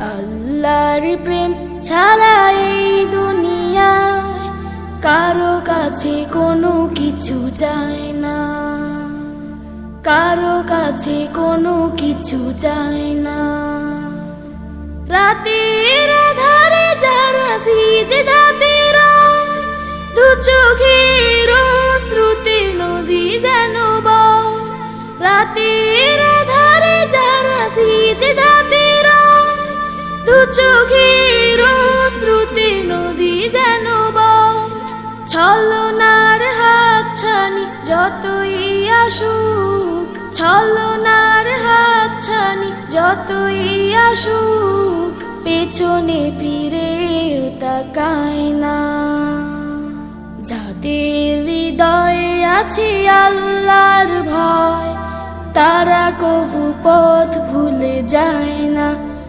আল্লাহর প্রেম ছাড়া এই দুনিয়ায় কারও কাছে কোনো কিছু যায় না। কারও কাছে কোনো কিছু যায় না। রাতের আধারে যারা সিজে দাতের দু চোখের শ্রুতি নদী যেন বয়। রাতের চোখের শ্রুতি নদী যেন ছলনার হাত ছানি যতই আসুক, ছলনার হাত ছানি যতই আসুক, পেছনে ফিরে তাকায় না। যাদের হৃদয়ে আছে আল্লাহর ভয়, তারা কবু পথ ভুলে যায় না।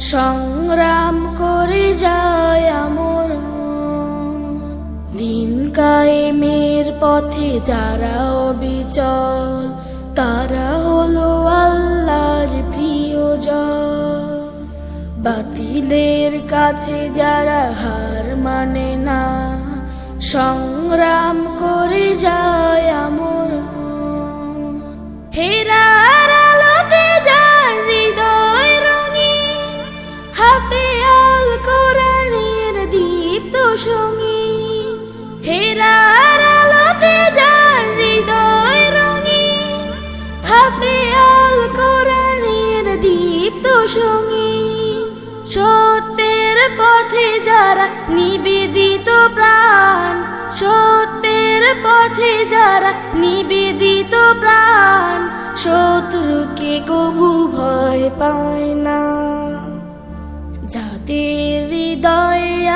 সংগ্রাম করে যায় আমর। দিন কায়েমের পথে যারা অবিচল, তারা হলো আল্লাহর প্রিয়জন বাতিলের কাছে যারা হার মানে না, সংগ্রাম করে যায় আমর। যার হৃদয় হাতে আল কোরআনের সঙ্গীন সত্যের পথে যারা নিবেদিত প্রাণ, সত্যের পথে যারা নিবেদিত প্রাণ, শত্রুকে কবু ভয় পায় না। যাদের হৃদয়ে